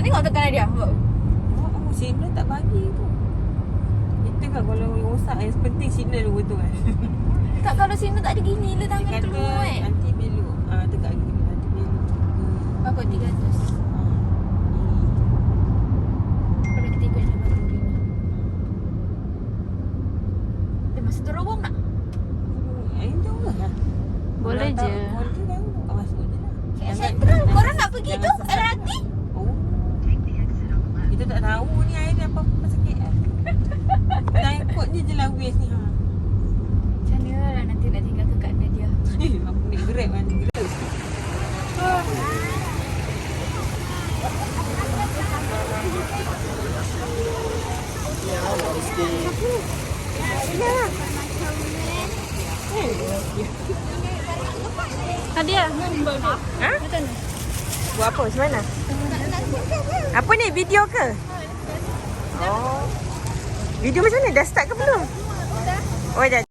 Ah, tengok tekan dia. Oh, oh signal tak bagi tu. Itu kan kalau rosak yang penting signal dulu tu kan. Tak kalau sini tak ada gini lah Dia tangan kata keluar eh. nanti belok. Ah dekat gini nanti belok. Berapa 300? Ah, Kalau kita ikut jalan batu ni. Eh, masa terowong nak? ni. Eh, jauh lah. Boleh tak je. Boleh je kan. Masuk je lah. Central. jangan- Korang nak pergi tu? sesat. Kita tak tahu ni air ni apa pasal KL. Kita ikut je je lah waste ni. Ha. Macam mana lah nanti nak tinggal ke kat? Eh, apa ni grab kan? Grab. Nadia. Ha? Buat apa? Macam mana? Apa ni? Video ke? Oh. Video macam mana? Dah start ke belum? Oh, dah.